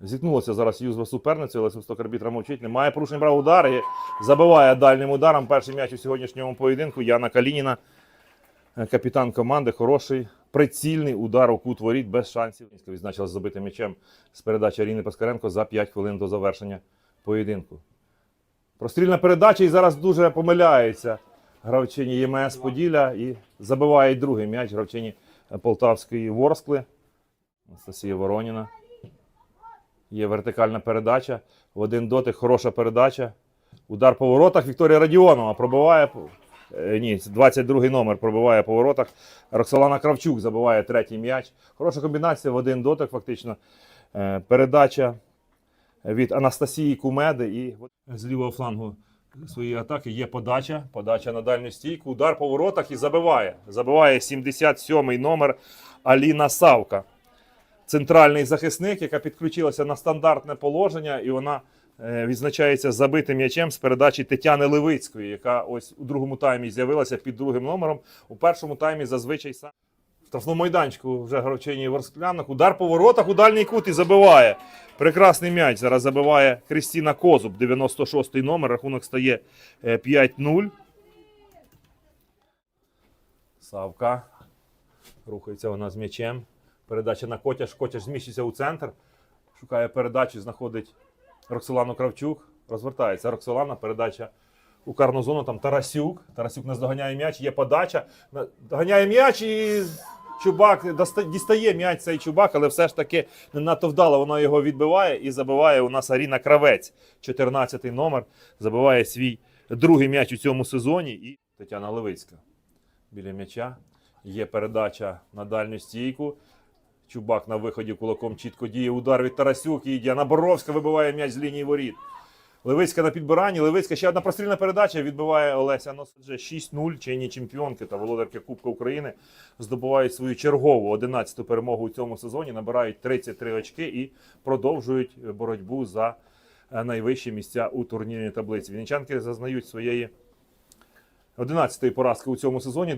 Зіткнулося зараз юзва суперницею, але свисток арбітра мовчить. Немає порушень прав удар. І забиває дальнім ударом. Перший м'яч у сьогоднішньому поєдинку. Яна Калініна, е, капітан команди. Хороший, прицільний удар у кут воріт без шансів. Відзначила забитим м'ячем з передачі Аріни Паскаренко за 5 хвилин до завершення поєдинку. Прострільна передача і зараз дуже помиляється гравчині ЄМС Поділля і забиває другий м'яч гравчині Полтавської Ворскли. Анастасія Вороніна. Є вертикальна передача. В один дотик хороша передача. Удар по воротах. Вікторія Радіонова пробиває. е, Ні, це 22 номер пробиває по воротах. Роксолана Кравчук забиває третій м'яч. Хороша комбінація в один дотик, фактично. Е, Передача від Анастасії Кумеди. І з лівого флангу своєї атаки є подача. Подача на дальню стійку. Удар по воротах і забиває. Забиває 77-й номер Аліна Савка центральний захисник, яка підключилася на стандартне положення, і вона е, відзначається забитим м'ячем з передачі Тетяни Левицької, яка ось у другому таймі з'явилася під другим номером. У першому таймі зазвичай сам. В штрафному майданчику вже гравчині Ворсклянок. Удар по воротах у дальній кут і забиває. Прекрасний м'яч. Зараз забиває Крістіна Козуб, 96-й номер. Рахунок стає е, 5-0. Савка. Рухається вона з м'ячем. Передача на Котяш. Котяш зміщується у центр. Шукає передачу, знаходить Роксолану Кравчук. Розвертається Роксолана. Передача у карну зону. Там Тарасюк. Тарасюк наздоганяє м'яч. Є подача. Доганяє м'яч і Чубак дістає м'яч цей чубак, але все ж таки не надто вдало вона його відбиває і забиває у нас Аріна Кравець, 14-й номер. Забиває свій другий м'яч у цьому сезоні. І Тетяна Левицька біля м'яча. Є передача на дальню стійку. Чубак на виході кулаком чітко діє. Удар від Тарасюк і Діана Боровська вибиває м'яч з лінії воріт. Левицька на підбиранні. Левицька ще одна прострільна передача відбиває Олеся Нос. Вже 6-0 чинні чемпіонки та володарки Кубка України здобувають свою чергову 11-ту перемогу у цьому сезоні, набирають 33 очки і продовжують боротьбу за е, найвищі місця у турнірній таблиці. Вінничанки зазнають своєї 11-ї поразки у цьому сезоні.